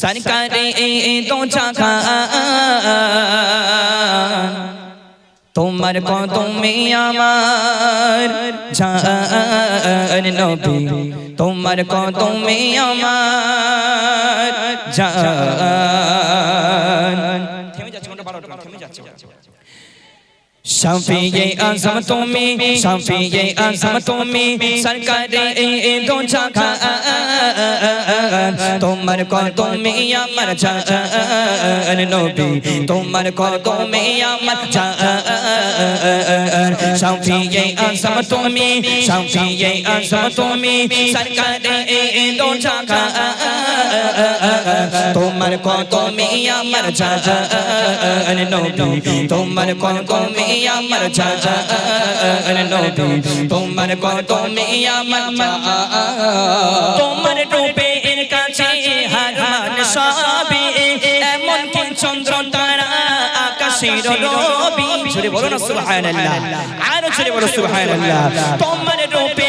সরকারে দো জাগা তোমার কদমে আমার জান নবী তোমার কদমে আমার জান থেমে যাচ্ছে কোনটা ভালো থেমে যাচ্ছে शफीए आजम तुम्हें शफीए आजम तुम्हें सरकार दो जगह তোমার কদমে আমার জান নবী তোমার কদমে আমার জান শফিয়ে আজম তুমি শফিয়ে আজম তুমি সরকারে দো জাগা তোমার কদমে আমার জান নবী, তোমার কদমে আমার জান নবী, তোমার কদমে আমার জান তোমার রূপে এর কাছে হার মান সবই, এমন কি চন্দ্র তারা আকাশের রবি? বলো না, সুবহানাল্লাহ। আর জোরে বলো, সুবহানাল্লাহ। তোমার রূপে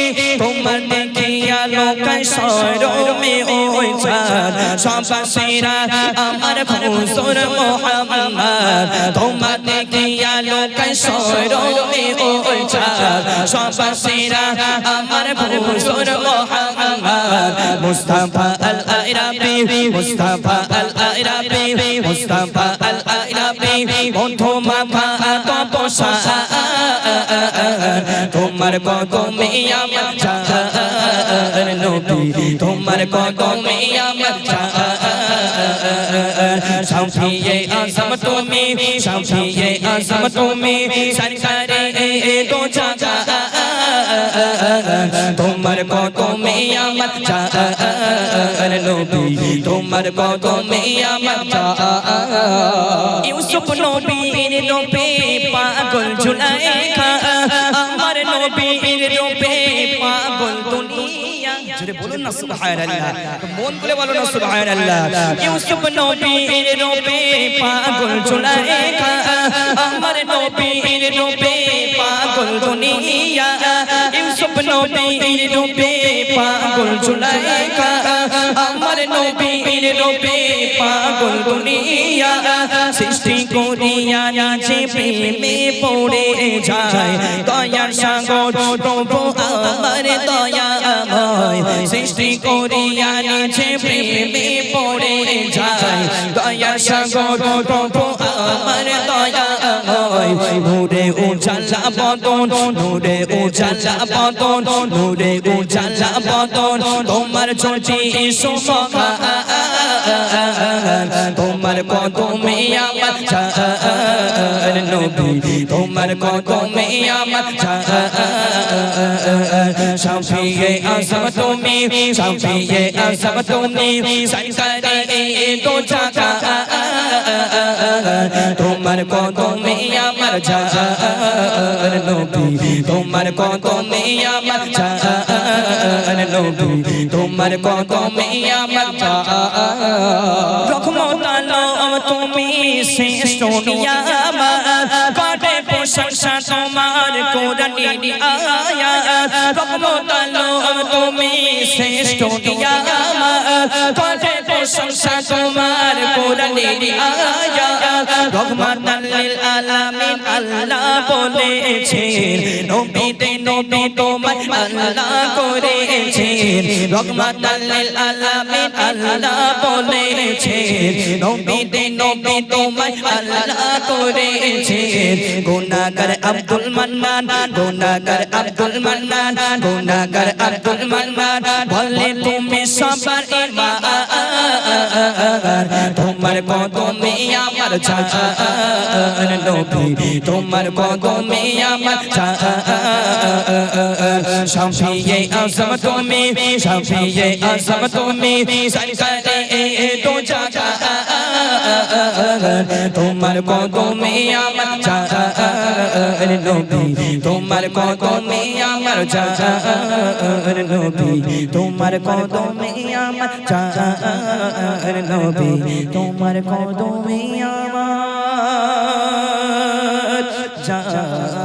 দেখিয়া লোকায় সরমে ওই চাঁদ সবাসীরা আমার খুসুর মোহাম্মদ তোমার দেখিয়া লোকায় সরমে ওই চাঁদ সবাসীরা আমার খুসুর মোহাম্মদ, মুস্তাফা আল আরাবি মুস্তাফা আল আরাবি মুস্তাফা আল আরাবি বন্ধু মাথা তপসা তোমার কদমে আমার তোমার কদমে আমার জান শাফিয়ে তুমি শাফিয়ে আজম তুমি সরকারে দো জাগা তোমার কদমে আমার জান নবী তোমার কদমে আমার জান ইউসুফ নবীর রূপে পাগল জুলাইখা আমার নবীর দুনিয়া জোরে বলুন না সুবহানাল্লাহ। মন বলে বলো না সুবহানাল্লাহ। ইউসুফ নবীর রূপে পাগল জুলাইখা আমার নবীর রূপে পাগল দুনিয়া। ইউসুফ নবীর রূপে পাগল জুলাইখা আমার নবীর রূপে পাগল দুনিয়া। সৃষ্টি করিয়া আছে প্রেমে পড়ে যায়। দয়ার সাগর প্রভু আমার দয়াময় সৃষ্টি করিয়া আছে প্রেমে পড়ে যায়। দয়ার সাগর প্রভু, আমার দয়াময় নূরে উজালা বদন, নূরে উজালা বদন, নূরে উজালা বদন। তোমার চোখে সুমহা তোমার কদমে আমার জান নবী। তোমার কদমে আমার জান শাফিয়ে আজম তুমি শাফিয়ে আজম তুমি সরকারে দো জাগা তোমার কদমে আমার জান নবী তোমার কদমে আমার জান নবী তোমার কদমে আমার জান রহমত আলম তুমি শ্রেষ্ঠ নিয়ামত করে প্রশংসা তোমার কোরআনের আয়াত রহমত আলম তুমি শ্রেষ্ঠ দিয়া করে প্রশংসা তোমার কোরআনের আয়াত রহমত লিল আলামিন আল্লাহ বলেছেন, নবীতে নবী তোমার আল্লাহ করেছেন। রহমত লিল আলামিন আল্লাহ বলেছেন, নবীতে নবী তোমার আল্লাহ করেছেন। গুনাহগার আব্দুল মান্নান, গুনাহগার আব্দুল মান্নান, গুনাহগার আব্দুল মান্নান, বলে তুমি সবার ইমান তোমার কদমে আমার জান নবী, তোমার কদমে আমার জান শাফিয়ে আজম তুমি, শাফিয়ে আজম তুমি, সরকারে দো জাগা তোমার কদমে আমার চার নবী, তোমার কদমে আমার জাহার নবী, তোমার কদমে আমার জাহার নবী, তোমার কদমে আমার চার